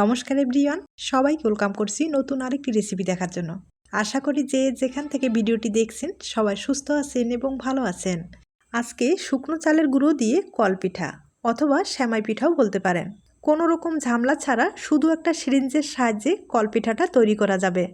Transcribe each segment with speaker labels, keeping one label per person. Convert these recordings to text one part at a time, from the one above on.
Speaker 1: নমস্কার এভরিওয়ান, সবাইকে ওয়েলকাম করছি নতুন আরেকটি রেসিপি দেখার জন্য। আশা করি যে যেখান থেকে ভিডিওটি দেখছেন, সবাই সুস্থ আছেন এবং ভালো আছেন। আজকে শুকনো চালের গুঁড়ো দিয়ে কলপিঠা অথবা শ্যামাই পিঠাও বলতে পারেন। কোনো রকম ঝামলা ছাড়া শুধু একটা সিরিঞ্জের সাহায্যে কলপিঠাটা তৈরি করা যাবে।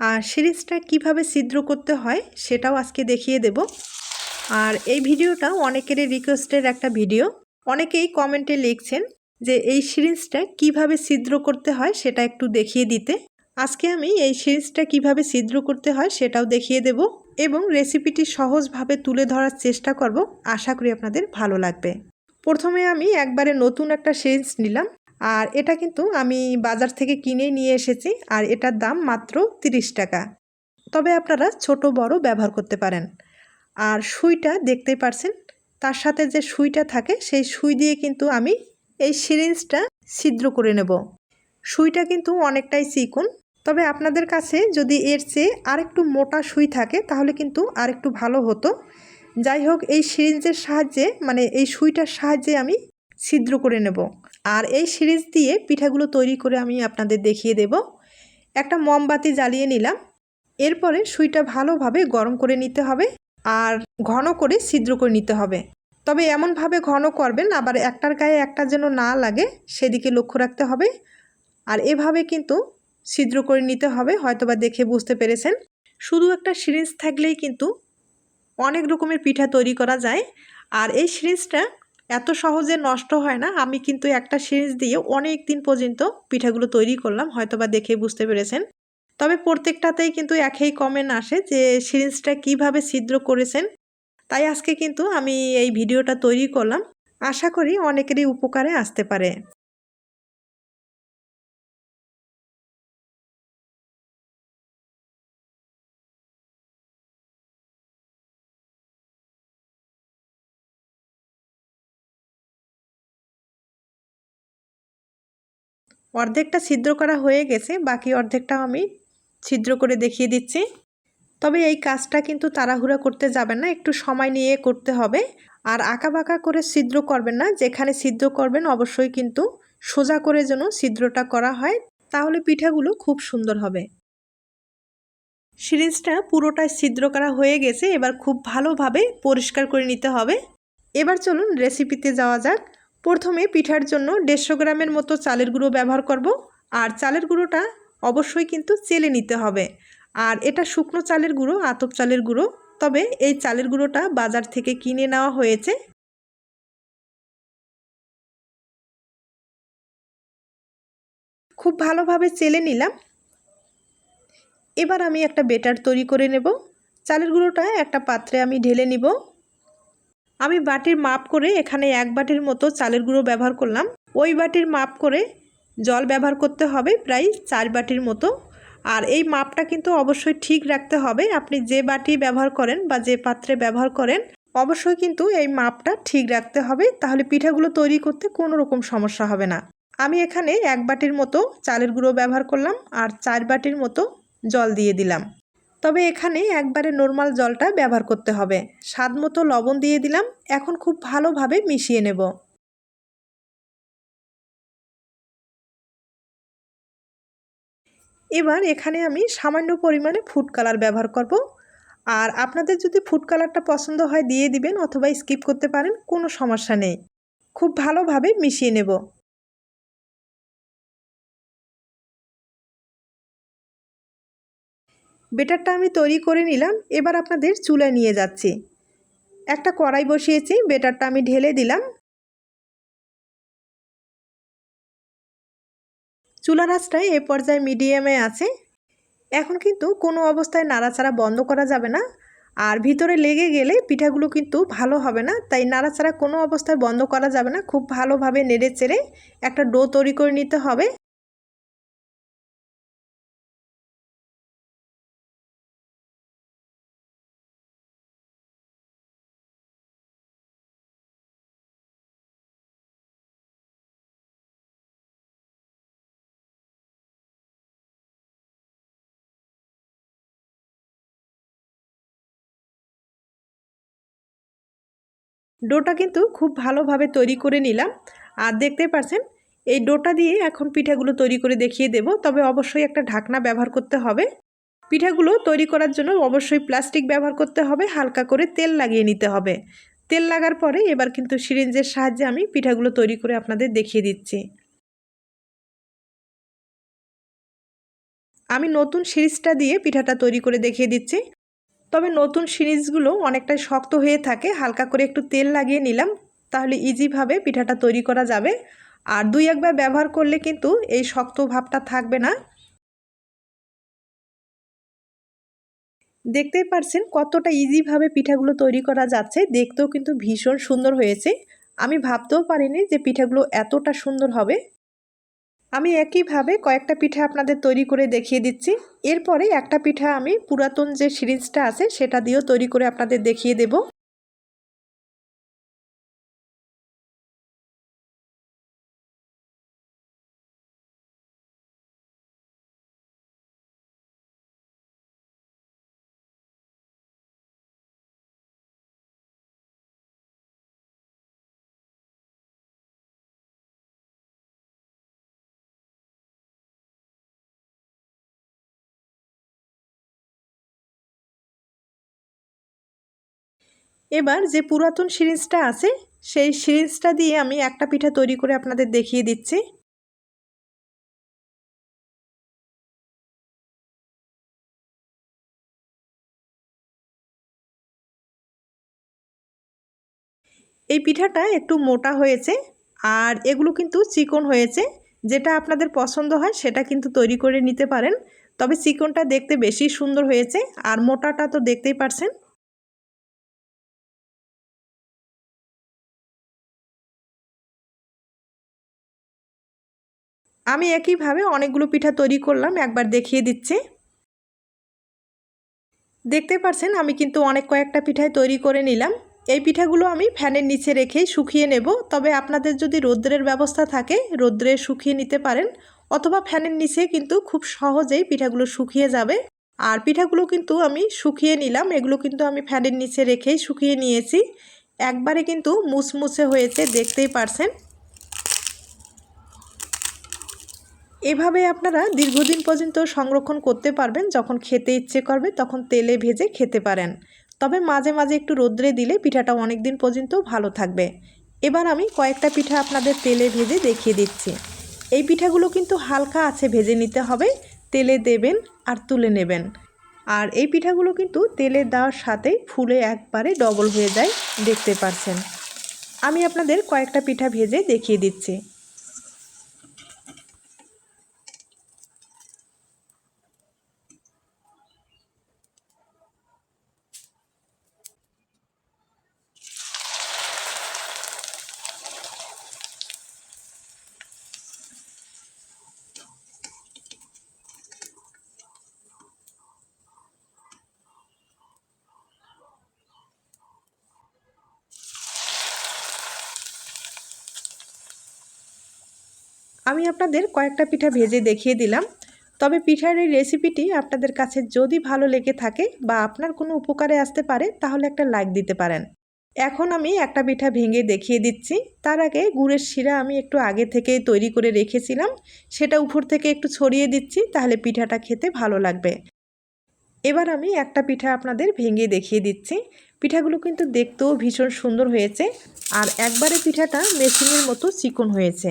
Speaker 1: আর সিরিজটা কীভাবে ছিদ্র করতে হয় সেটাও আজকে দেখিয়ে দেব। আর এই ভিডিওটা অনেকেরই রিকোয়েস্টের একটা ভিডিও। অনেকেই কমেন্টে লিখছেন যে এই সিরিঞ্জটা কীভাবে ছিদ্র করতে হয় সেটা একটু দেখিয়ে দিতে। আজকে আমি এই সিরিঞ্জটা কীভাবে ছিদ্র করতে হয় সেটাও দেখিয়ে দেব এবং রেসিপিটি সহজভাবে তুলে ধরার চেষ্টা করব। আশা করি আপনাদের ভালো লাগবে। প্রথমে আমি একবারে নতুন একটা সিরিঞ্জ নিলাম আর এটা কিন্তু আমি বাজার থেকে কিনে নিয়ে এসেছি আর এটার দাম মাত্র তিরিশ টাকা। তবে আপনারা ছোট বড় ব্যবহার করতে পারেন। আর সুইটা দেখতেই পারছেন, তার সাথে যে সুইটা থাকে সেই সুই দিয়ে কিন্তু আমি এই সিরিঞ্জটা ছিদ্র করে নেব। সুইটা কিন্তু অনেকটাই চিকুন, তবে আপনাদের কাছে যদি এর চেয়ে আরেকটু মোটা সুই থাকে, তাহলে কিন্তু আরেকটু ভালো হতো। যাই হোক, এই সিরিঞ্জের সাহায্যে মানে এই সুইটার সাহায্যে আমি ছিদ্র করে নেব। আর এই সিরিজ দিয়ে পিঠাগুলো তৈরি করে আমি আপনাদের দেখিয়ে দেব। একটা মোমবাতি জ্বালিয়ে নিলাম। এরপরে সুইটা ভালোভাবে গরম করে নিতে হবে আর ঘন করে ছিদ্র করে নিতে হবে। তবে এমনভাবে ঘন করবেন, আবার একটার গায়ে একটা যেন না লাগে, সেদিকে লক্ষ্য রাখতে হবে। আর এভাবে কিন্তু ছিদ্র করে নিতে হবে, হয়তোবা দেখে বুঝতে পেরেছেন। শুধু একটা সিরিঞ্জ থাকলেই কিন্তু অনেক রকমের পিঠা তৈরি করা যায়। আর এই সিরিঞ্জটা এত সহজে নষ্ট হয় না, আমি কিন্তু একটা সিরিঞ্জ দিয়ে অনেক দিন পর্যন্ত পিঠাগুলো তৈরি করলাম, হয়তোবা দেখে বুঝতে পেরেছেন। তবে প্রত্যেকটাতেই কিন্তু একই কমেন্ট আসে যে সিরিঞ্জটা কীভাবে ছিদ্র করেছেন তাই আজকে কিন্তু আমি এই ভিডিওটা তৈরি করলাম। আশা করি অনেকেরই উপকারে আসতে পারে। অর্ধেকটা ছিদ্র করা হয়ে গেছে, বাকি অর্ধেকটা আমি ছিদ্র করে দেখিয়ে দিচ্ছি। তবে এই কাজটা কিন্তু তাড়াহুড়া করতে যাবেন না, একটু সময় নিয়ে করতে হবে। আর আঁকা বাঁকা করে ছিদ্র করবেন না, যেখানে ছিদ্র করবেন অবশ্যই কিন্তু সোজা করে যেন ছিদ্রটা করা হয়, তাহলে পিঠাগুলো খুব সুন্দর হবে। সিরিজটা পুরোটাই ছিদ্র করা হয়ে গেছে, এবার খুব ভালোভাবে পরিষ্কার করে নিতে হবে। এবার চলুন রেসিপিতে যাওয়া যাক। প্রথমে পিঠার জন্য দেড়শো গ্রামের মতো চালের গুঁড়ো ব্যবহার করব, আর চালের গুঁড়োটা অবশ্যই কিন্তু চেলে নিতে হবে। আর এটা শুকনো চালের গুঁড়ো, আতপ চালের গুঁড়ো। তবে এই চালের গুঁড়োটা বাজার থেকে কিনে নেওয়া হয়েছে। খুব ভালোভাবে চেলে নিলাম। এবার আমি একটা বেটার তৈরি করে নেব। চালের গুঁড়োটা একটা পাত্রে আমি ঢেলে নিব। আমি বাটির মাপ করে এখানে এক বাটির মতো চালের গুঁড়ো ব্যবহার করলাম। ওই বাটির মাপ করে জল ব্যবহার করতে হবে প্রায় চার বাটির মতো। আর এই মাপটা কিন্তু অবশ্যই ঠিক রাখতে হবে। আপনি যে বাটি ব্যবহার করেন বা যে পাত্রে ব্যবহার করেন, অবশ্যই কিন্তু এই মাপটা ঠিক রাখতে হবে। তাহলে পিঠাগুলো তৈরি করতে কোনো রকম সমস্যা হবে না। আমি এখানে এক বাটির মতো চালের গুঁড়ো ব্যবহার করলাম আর চার বাটির মতো জল দিয়ে দিলাম। তবে এখানে একবারে নর্মাল জলটা ব্যবহার করতে হবে। স্বাদ মতো লবণ দিয়ে দিলাম। এখন খুব ভালোভাবে মিশিয়ে নেব। এবার এখানে আমি সামান্য পরিমাণে ফুড কালার ব্যবহার করব। আর আপনাদের যদি ফুড কালারটা পছন্দ হয় দিয়ে দিবেন অথবা স্কিপ করতে পারেন, কোনো সমস্যা নেই। খুব ভালোভাবে মিশিয়ে নেব। বেটারটা আমি তৈরি করে নিলাম, এবার আপনাদের চুলায় নিয়ে যাচ্ছি। একটা কড়াই বসিয়েছি, বেটারটা আমি ঢেলে দিলাম। চুলার আঁচটাই এ পর্যায়ে মিডিয়ামে আছে। এখন কিন্তু কোনো অবস্থায় নাড়াচাড়া বন্ধ করা যাবে না। আর ভিতরে লেগে গেলে পিঠাগুলো কিন্তু ভালো হবে না, তাই নাড়াচাড়া কোনো অবস্থায় বন্ধ করা যাবে না। খুব ভালোভাবে নেড়ে চেড়ে একটা ডো তৈরি করে নিতে হবে। ডোটা কিন্তু খুব ভালোভাবে তৈরি করে নিলাম। আর দেখতে পাচ্ছেন এই ডোটা দিয়ে এখন পিঠাগুলো তৈরি করে দেখিয়ে দেব। তবে অবশ্যই একটা ঢাকনা ব্যবহার করতে হবে। পিঠাগুলো তৈরি করার জন্য অবশ্যই প্লাস্টিক ব্যবহার করতে হবে, হালকা করে তেল লাগিয়ে নিতে হবে। তেল লাগার পরে এবার কিন্তু সিরিঞ্জের সাহায্যে আমি পিঠাগুলো তৈরি করে আপনাদের দেখিয়ে দিচ্ছি। আমি নতুন সিরিজটা দিয়ে পিঠাটা তৈরি করে দেখিয়ে দিচ্ছি। তবে নতুন সিরিজগুলো অনেকটাই শক্ত হয়ে থাকে, হালকা করে একটু তেল লাগিয়ে নিলাম, তাহলে ইজিভাবে পিঠাটা তৈরি করা যাবে। আর দুই একবার ব্যবহার করলে কিন্তু এই শক্ত ভাবটা থাকবে না। দেখতেই পারছেন কতটা ইজিভাবে পিঠাগুলো তৈরি করা যাচ্ছে, দেখতেও কিন্তু ভীষণ সুন্দর হয়েছে। আমি ভাবতেও পারিনি যে পিঠাগুলো এতটা সুন্দর হবে। আমি একইভাবে কয়েকটা পিঠা আপনাদের তৈরি করে দেখিয়ে দিচ্ছি। এরপরে একটা পিঠা আমি পুরাতন যে সিরিজটা আছে, সেটা দিয়েও তৈরি করে আপনাদের দেখিয়ে দেব। এবার যে পুরাতন সিরিজটা আছে, সেই সিরিজটা দিয়ে আমি একটা পিঠা তৈরি করে আপনাদের দেখিয়ে দিচ্ছি। এই পিঠাটা একটু মোটা হয়েছে, আর এগুলো কিন্তু চিকন হয়েছে। যেটা আপনাদের পছন্দ হয়, সেটা কিন্তু তৈরি করে নিতে পারেন। তবে চিকনটা দেখতে বেশি সুন্দর হয়েছে, আর মোটাটা তো দেখতেই পারছেন। আমি একইভাবে অনেকগুলো পিঠা তৈরি করলাম, একবার দেখিয়ে দিচ্ছি। দেখতে পারছেন, আমি কিন্তু অনেক কয়েকটা পিঠাই তৈরি করে নিলাম। এই পিঠাগুলো আমি ফ্যানের নিচে রেখে শুকিয়ে নেব। তবে আপনাদের যদি রৌদ্রের ব্যবস্থা থাকে, রৌদ্রে শুকিয়ে নিতে পারেন, অথবা ফ্যানের নিচে কিন্তু খুব সহজেই পিঠাগুলো শুকিয়ে যাবে। আর পিঠাগুলো কিন্তু আমি শুকিয়ে নিলাম, এগুলো কিন্তু আমি ফ্যানের নিচে রেখেই শুকিয়ে নিয়েছি। একবারে কিন্তু মুসমুসে হয়েছে, দেখতেই পারছেন। এভাবে আপনারা দীর্ঘদিন পর্যন্ত সংরক্ষণ করতে পারবেন। যখন খেতে ইচ্ছে করবে, তখন তেলে ভেজে খেতে পারেন। তবে মাঝে মাঝে একটু রোদ্রে দিলে পিঠাটা অনেক দিন পর্যন্ত ভালো থাকবে। এবার আমি কয়েকটা পিঠা আপনাদের তেলে ভেজে দেখিয়ে দিচ্ছি। এই পিঠাগুলো কিন্তু হালকা আছে, ভেজে নিতে হবে। তেলে দেবেন আর তুলে নেবেন। আর এই পিঠাগুলো কিন্তু তেলে দেওয়ার সাথে ফুলে একবারে ডবল হয়ে যায়, দেখতে পাচ্ছেন আমি আপনাদের কয়েকটা পিঠা ভেজে দেখিয়ে দিচ্ছি। আমি আপনাদের কয়েকটা পিঠা ভেজে দেখিয়ে দিলাম। তবে পিঠার এই রেসিপিটি আপনাদের কাছে যদি ভালো লেগে থাকে বা আপনার কোনো উপকারে আসতে পারে, তাহলে একটা লাইক দিতে পারেন। এখন আমি একটা পিঠা ভেঙে দেখিয়ে দিচ্ছি। তার আগে গুড়ের শিরা আমি একটু আগে থেকেই তৈরি করে রেখেছিলাম। সেটা উপর থেকে একটু ছড়িয়ে দিচ্ছি, তাহলে পিঠাটা খেতে ভালো লাগবে। এবার আমি একটা পিঠা আপনাদের ভেঙে দেখিয়ে দিচ্ছি। পিঠাগুলো কিন্তু দেখতেও ভীষণ সুন্দর হয়েছে। আর একবারে পিঠাটা মেশিনের মতো চিকন হয়েছে।